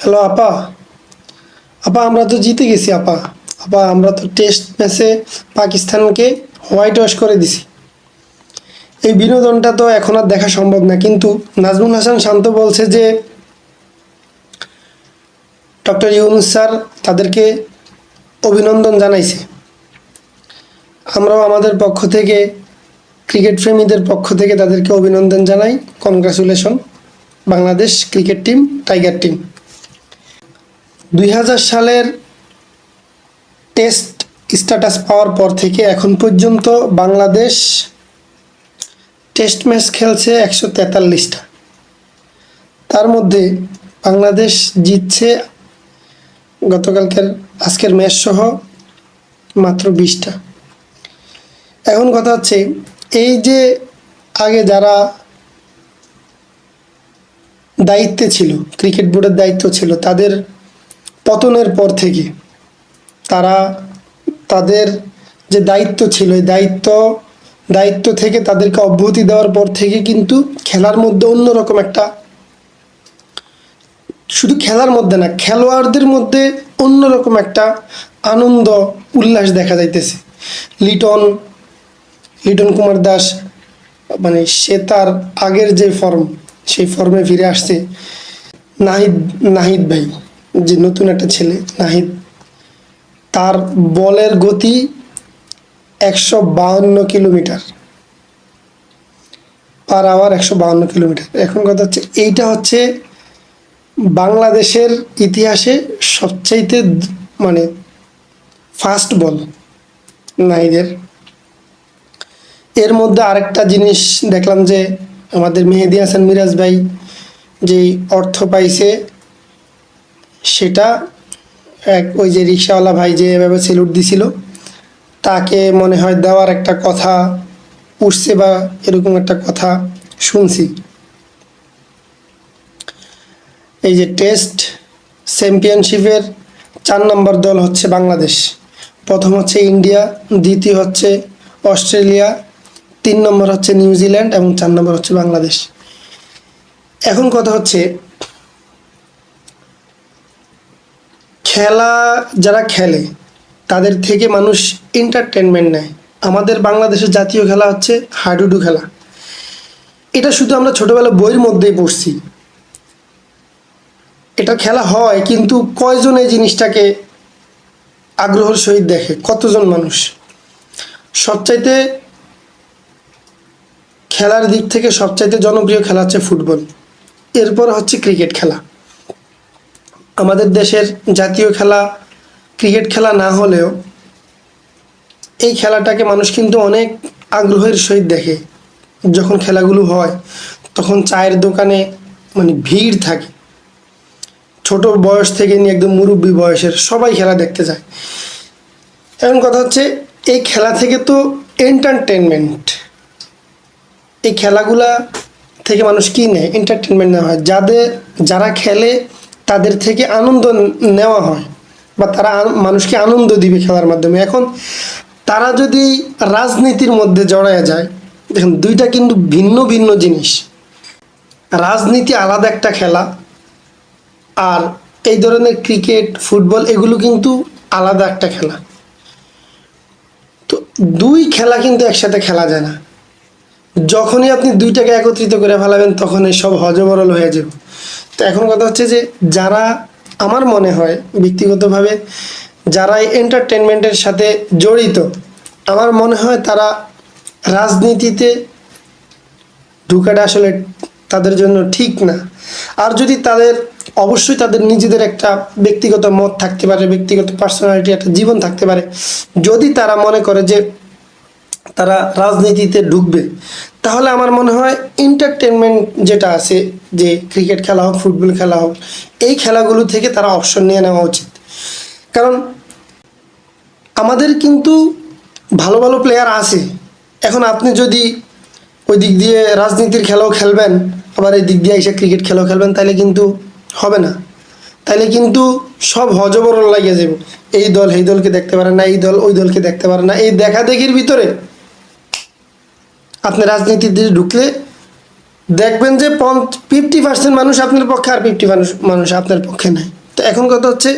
Hello আপা। আপা, আমরা তো জিতে গেছি আপা। আপা, আমরা তো টেস্ট ম্যাচে পাকিস্তানকে হোয়াইট ওয়াশ করে দিছি। এই বিনোদনটা তো এখন আর দেখা সম্ভব না, কিন্তু নাজমুল হাসান শান্ত বলছে যে, ডক্টর ইউনুস স্যার তাদেরকে অভিনন্দন জানাইছে। আমরাও আমাদের পক্ষ থেকে, ক্রিকেট প্রেমীদের পক্ষ থেকে তাদেরকে অভিনন্দন জানাই। Congratulation Bangladesh cricket team tiger team দুই হাজার সালের টেস্ট স্ট্যাটাস পাওয়ার পর থেকে এখন পর্যন্ত বাংলাদেশ টেস্ট ম্যাচ খেলছে একশো তেতাল্লিশটা। তার মধ্যে বাংলাদেশ জিতছে গতকালকের, আজকের ম্যাচ সহ মাত্র বিশটা। এখন কথা হচ্ছে, এই যে আগে যারা দায়িত্বে ছিল, ক্রিকেট বোর্ডের দায়িত্ব ছিল, তাদের পতনের পর থেকে তারা তাদের যে দায়িত্ব ছিল, এই দায়িত্ব দায়িত্ব থেকে তাদেরকে অব্যাহতি দেওয়ার পর থেকে কিন্তু খেলার মধ্যে অন্যরকম একটা শুধু খেলার মধ্যে না, খেলোয়াড়দের মধ্যে অন্যরকম একটা আনন্দ, উল্লাস দেখা যাইতেছে। লিটন লিটন কুমার দাস মানে সে তার আগের যে ফর্ম সেই ফর্মে ফিরে আসছে। নাহিদ নাহিদ ভাই। যে নতুন একটা ছেলে, নাহিদ, তার বলের গতি একশো বাহান্ন কিলোমিটার। পার আওয়ার একশো বাহান্ন কিলোমিটার। এখন কথা হচ্ছে, এইটা হচ্ছে বাংলাদেশের ইতিহাসে সবচাইতে মানে ফাস্ট বল নাহিদের। এর মধ্যে আরেকটা জিনিস দেখলাম যে আমাদের মেহেদি হাসান মিরাজ ভাই যেই অর্থ পাইছে সেটা এক ওই যে রিক্সাওয়ালা ভাই যে এভাবে সেলুট দিছিল, তাকে মনে হয় দেওয়ার একটা কথা উঠছে বা এরকম একটা কথা শুনছি। এই যে টেস্ট চ্যাম্পিয়নশিপের চার নম্বর দল হচ্ছে বাংলাদেশ। প্রথম হচ্ছে ইন্ডিয়া, দ্বিতীয় হচ্ছে অস্ট্রেলিয়া, তিন নম্বর হচ্ছে নিউজিল্যান্ড এবং চার নম্বর হচ্ছে বাংলাদেশ। এখন কথা হচ্ছে খেলা যারা খেলে, তাদের থেকে মানুষ এন্টারটেনমেন্ট নেয়। আমাদের বাংলাদেশের জাতীয় খেলা হচ্ছে হাডুডু খেলা। এটা শুধু আমরা ছোটবেলা বইয়ের মধ্যেই পড়ছি। এটা খেলা হয় কিন্তু কয়জন এই জিনিসটাকে আগ্রহের সহিত দেখে? কতজন মানুষ? সবচাইতে খেলার দিক থেকে সবচাইতে জনপ্রিয় খেলা হচ্ছে ফুটবল। এরপর হচ্ছে ক্রিকেট খেলা। আমাদের দেশের জাতীয় খেলা, ক্রিকেট খেলা না হলেও এই খেলাটাকে মানুষ কিন্তু অনেক আগ্রহের সহিত দেখে। যখন খেলাগুলো হয়, তখন চায়ের দোকানে মানে ভিড় থাকে। ছোট বয়স থেকে নিয়ে একদম মুরব্বী বয়সের সবাই খেলা দেখতে যায়। এখন কথা হচ্ছে, এই খেলা থেকে তো এন্টারটেনমেন্ট এই খেলাগুলা থেকে মানুষ কী নেয়? এন্টারটেনমেন্ট নেওয়া হয়। যাদের, যারা খেলে তাদের থেকে আনন্দ নেওয়া হয় বা তারা মানুষকে আনন্দ দিবে খেলার মাধ্যমে। এখন তারা যদি রাজনীতির মধ্যে জড়ায় যায়, দেখুন দুইটা কিন্তু ভিন্ন ভিন্ন জিনিস। রাজনীতি আলাদা একটা খেলা, আর এই ধরনের ক্রিকেট, ফুটবল এগুলো কিন্তু আলাদা একটা খেলা। তো দুই খেলা কিন্তু একসাথে খেলা যায় না। যখনই আপনি দুইটাকে একত্রিত করে ফেলাবেন তখন সব হজবরল হয়ে যাবে। তো এখন কথা হচ্ছে যে, যারা আমার মনে হয় ব্যক্তিগতভাবে যারা এন্টারটেনমেন্টের সাথে জড়িত, আমার মনে হয় তারা রাজনীতিতে ঢুকাটা আসলে তাদের জন্য ঠিক না। আর যদি তাদের, অবশ্যই তাদের নিজেদের একটা ব্যক্তিগত মত থাকতে পারে, ব্যক্তিগত পার্সোনালিটি একটা জীবন থাকতে পারে। যদি তারা মনে করে যে তারা রাজনীতিতে ঢুকবে। তাহলে আমার মনে হয় এন্টারটেনমেন্ট যেটা আছে, যে ক্রিকেট খেলা হোক ফুটবল খেলা হোক, এই খেলাগুলো থেকে তারা অপশন নিয়ে নেওয়া উচিত। কারণ আমাদের কিন্তু ভালো ভালো প্লেয়ার আছে। এখন আপনি যদি ওই দিক দিয়ে রাজনীতির খেলাও খেলবেন, আবার এই দিক দিয়ে এসে ক্রিকেট খেলাও খেলবেন, তাহলে কিন্তু হবে না। তাহলে কিন্তু সব হজবরল লাগিয়ে যাবে। এই দল, এই দলকে দেখতে পারে না, এই দল, ওই দলকে দেখতে পারে না। এই দেখা দেখির ভিতরে আপনি রাজনীতিতে ঢুকলে দেখবেন যে ফিফটি পার্সেন্ট মানুষ আপনার পক্ষে আর ফিফটি মানুষ মানুষ আপনার পক্ষে নাই। তো এখন কথা হচ্ছে,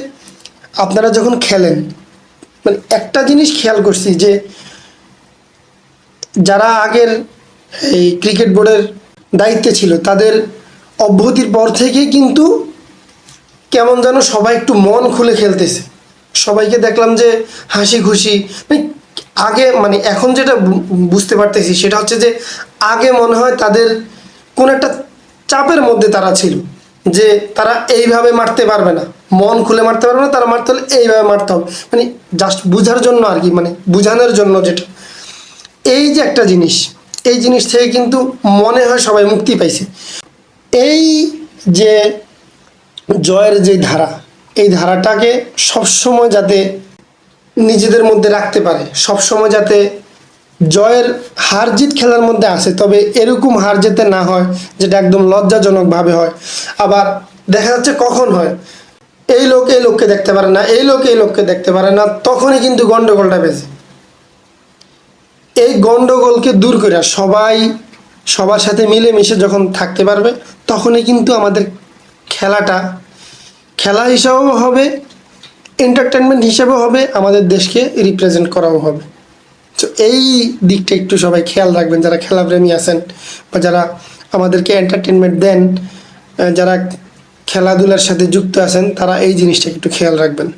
আপনারা যখন খেলেন মানে একটা জিনিস খেয়াল করছি যে যারা আগের এই ক্রিকেট বোর্ডের দায়িত্বে ছিল, তাদের অব্যাহতির পর থেকে কিন্তু কেমন যেন সবাই একটু মন খুলে খেলতেছে। সবাইকে দেখলাম যে হাসি খুশি মানে আগে মানে এখন যেটা বুঝতে পারতেছি সেটা হচ্ছে যে আগে মনে হয় তাদের কোন একটা চাপের মধ্যে তারা ছিল, যে তারা এইভাবে মারতে পারবে না। মন খুলে মারতে পারবে না, তারা মারতে হলে এইভাবে মারতে হবে। মানে জাস্ট বোঝার জন্য আর কি মানে বোঝানোর জন্য যেটা। এই যে একটা জিনিস, এই জিনিস থেকে কিন্তু মনে হয় সবাই মুক্তি পাইছে। এই যে জয়ের যে ধারা, এই ধারাটাকে সবসময় যাতে নিজেদের মধ্যে রাখতে পারে। সবসময় যাতে জয়ের হার জিত খেলার মধ্যে আসে তবে এরকম হার যেতে না হয়, যেটা একদম লজ্জাজনকভাবে হয়। আবার দেখা যাচ্ছে কখন হয়, এই লোক এই লোককে দেখতে পারে না, এই লোক এই লোককে দেখতে পারে না, তখনই কিন্তু গন্ডগোলটা বেজে। এই গন্ডগোলকে দূর করে সবাই, সবার সাথে মিলেমিশে যখন থাকতে পারবে, তখনই কিন্তু আমাদের খেলাটা, খেলা হিসাবেও হবে এন্টারটেনমেন্ট হিসেবে হবে, আমাদের দেশকে রিপ্রেজেন্ট করাও হবে। তো এই দিকটা একটু সবাই খেয়াল রাখবেন, যারা খেলাপ্রেমী আছেন বা যারা আমাদেরকে এন্টারটেনমেন্ট দেন যারা খেলাধুলার সাথে যুক্ত আছেন, তারা এই জিনিসটা একটু খেয়াল রাখবেন।